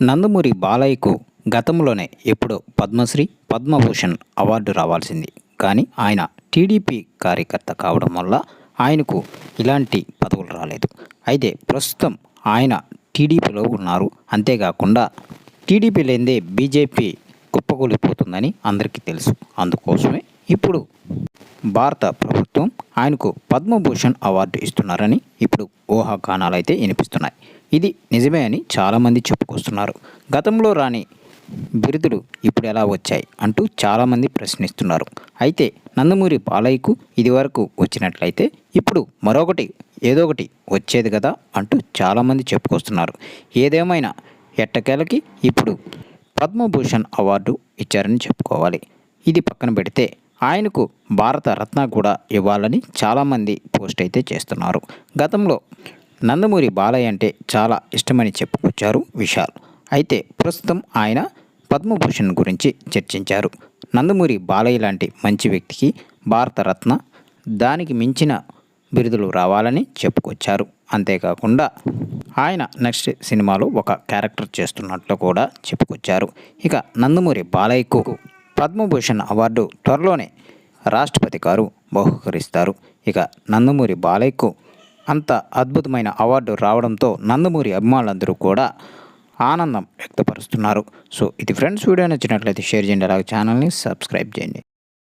నందమూరి బాలయ్యకు గతంలోనే ఎప్పుడో పద్మశ్రీ పద్మభూషణ్ అవార్డు రావాల్సింది. కానీ ఆయన టీడీపీ కార్యకర్త కావడం వల్ల ఆయనకు ఇలాంటి పదవులు రాలేదు. అయితే ప్రస్తుతం ఆయన టీడీపీలో ఉన్నారు. అంతేకాకుండా టీడీపీ లేనిదే బీజేపీ కుప్పకూలిపోతుందని అందరికీ తెలుసు. అందుకోసమే ఇప్పుడు భారత ప్రభుత్వం ఆయనకు పద్మభూషణ్ అవార్డు ఇస్తున్నారని ఇప్పుడు ఊహాగానాలు అయితే వినిపిస్తున్నాయి. ఇది నిజమే అని చాలామంది చెప్పుకొస్తున్నారు. గతంలో రాని బిరుదులు ఇప్పుడు ఎలా వచ్చాయి అంటూ చాలామంది ప్రశ్నిస్తున్నారు. అయితే నందమూరి బాలయ్యకు ఇదివరకు వచ్చినట్లయితే ఇప్పుడు మరొకటి ఏదో ఒకటి వచ్చేది కదా అంటూ చాలామంది చెప్పుకొస్తున్నారు. ఏదేమైనా ఎట్టకేలకి ఇప్పుడు పద్మభూషణ్ అవార్డు ఇచ్చారని చెప్పుకోవాలి. ఇది పక్కన పెడితే ఆయనకు భారత రత్న కూడా ఇవ్వాలని చాలామంది పోస్ట్ అయితే చేస్తున్నారు. గతంలో నందమూరి బాలయ్య అంటే చాలా ఇష్టమని చెప్పుకొచ్చారు విశాల్. అయితే ప్రస్తుతం ఆయన పద్మభూషణ్ గురించి చర్చించారు. నందమూరి బాలయ్య లాంటి మంచి వ్యక్తికి భారతరత్న దానికి మించిన బిరుదులు రావాలని చెప్పుకొచ్చారు. అంతేకాకుండా ఆయన నెక్స్ట్ సినిమాలో ఒక క్యారెక్టర్ చేస్తున్నట్లు కూడా చెప్పుకొచ్చారు. ఇక నందమూరి బాలయ్యకు పద్మభూషణ్ అవార్డు త్వరలోనే రాష్ట్రపతి గారు బహుకరిస్తారు. ఇక నందమూరి బాలయ్యకు అంత అద్భుతమైన అవార్డు రావడంతో నందమూరి అభిమానులందరూ కూడా ఆనందం వ్యక్తపరుస్తున్నారు. సో ఇది ఫ్రెండ్స్ వీడియో నచ్చినట్లయితే షేర్ చేయండి. అలాగే ఛానల్ని సబ్స్క్రైబ్ చేయండి.